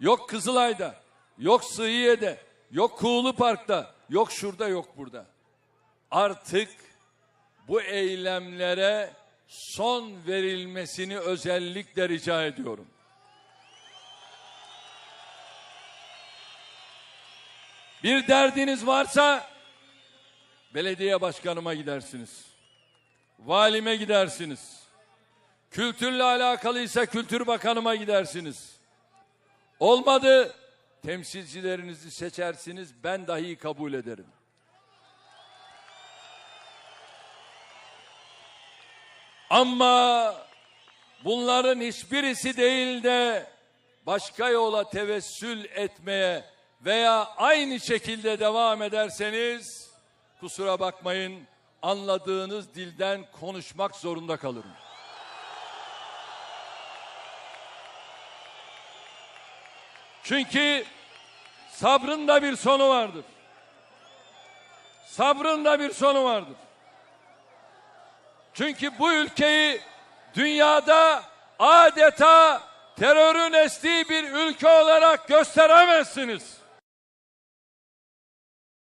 yok Kızılay'da, yok Sığıye'de, yok Kuğulu Park'ta, yok şurada, yok burada. Artık bu eylemlere son verilmesini özellikle rica ediyorum. Bir derdiniz varsa belediye başkanıma gidersiniz. Valime gidersiniz. Kültürle alakalıysa kültür bakanıma gidersiniz. Olmadı temsilcilerinizi seçersiniz ben dahi kabul ederim. Ama bunların hiçbirisi değil de başka yola tevessül etmeye veya aynı şekilde devam ederseniz kusura bakmayın anladığınız dilden konuşmak zorunda kalırım. Çünkü sabrın da bir sonu vardır. Sabrın da bir sonu vardır. Çünkü bu ülkeyi dünyada adeta terörün estiği bir ülke olarak gösteremezsiniz.